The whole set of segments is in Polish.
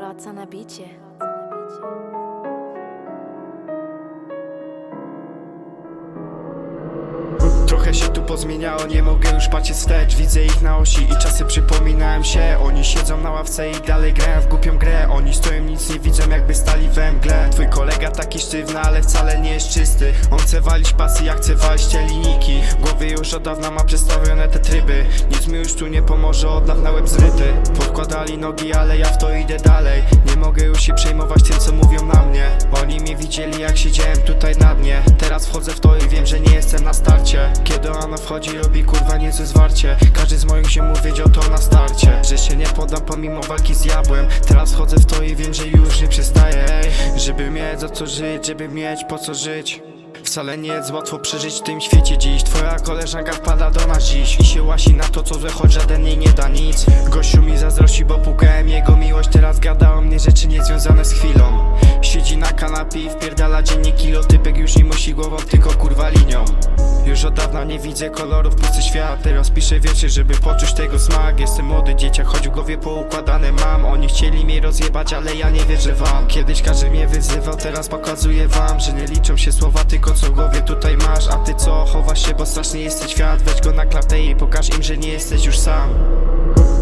Roca na bicie. Trochę się tu pozmieniało, nie mogę już patrzeć wstecz. Widzę ich na osi i czasy przypominałem się. Oni siedzą na ławce i dalej grają w głupią grę taki sztywny, ale wcale nie jest czysty. On chce walić pasy, jak chce walić te linijki. W głowie już od dawna ma przestawione te tryby. Nic mi już tu nie pomoże, od dawna łeb zryty. Podkładali nogi, ale ja w to idę dalej. Nie mogę już się przejmować tym, co mówią na mnie. Oni mnie widzieli, jak siedziałem tutaj na dnie. Teraz wchodzę w to i wiem, że nie jestem na starcie. Kiedy ona wchodzi, robi kurwa niezłe zwarcie. Każdy z moich ziomów wiedział to na starcie. Że się nie podam pomimo walki z diabłem Teraz wchodzę w to i wiem, że już. Żeby mieć za co żyć, żeby mieć po co żyć. Wcale nie jest łatwo przeżyć w tym świecie dziś. Twoja koleżanka wpada do nas dziś I się łasi na to co złe, choć żaden jej nie da nic. Gościu mi zazdrości, bo pukałem jego miłość. Teraz gada o mnie rzeczy niezwiązane z chwilą kanapie i wpierdala dziennie kilo Typek już nie musi głową, tylko kurwa linią. Już od dawna nie widzę kolorów, pusty świat. Teraz piszę wiersze, żeby poczuć tego smak. Jestem młody dzieciak, choć w głowie poukładane mam. Oni chcieli mnie rozjebać, ale ja nie wierzę wam. Kiedyś każdy mnie wyzywał, teraz pokazuję wam Że nie liczą się słowa, tylko co w głowie tutaj masz. A ty co, chowasz się, bo strasznie jest ten świat. Weź go na klatę i pokaż im, że nie jesteś już sam.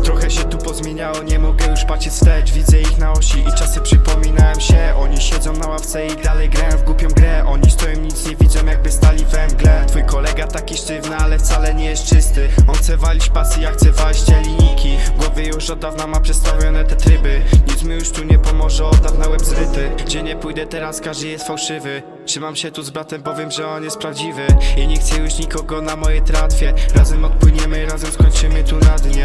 Trochę się tu pozmieniało, nie mogę już patrzeć wstecz. Widzę ich na osi i czasy przypominałem się. Oni siedzą na ławce i dalej grają w głupią grę. Oni stoją, nic nie widzą, jakby stali we mgle. Twój kolega taki sztywny, ale wcale nie jest czysty. On chce walić pasy, jak chce walić te linijki. W głowie już od dawna ma przestawione te tryby. Nic mi już tu nie pomoże, od dawna łeb zryty. Gdzie nie pójdę teraz, każdy jest fałszywy. Trzymam się tu z bratem, powiem, że on jest prawdziwy. I nie chcę już nikogo na mojej tratwie. Razem odpłyniemy, razem skończymy tu na dnie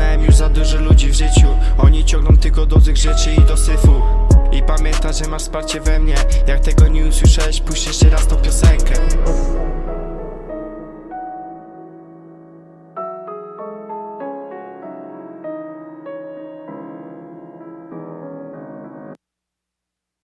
poznałem już za dużo ludzi w życiu. Oni ciągną tylko do tych rzeczy i do syfu. I pamiętaj, że masz wsparcie we mnie. Jak tego nie usłyszałeś, puść jeszcze raz tą piosenkę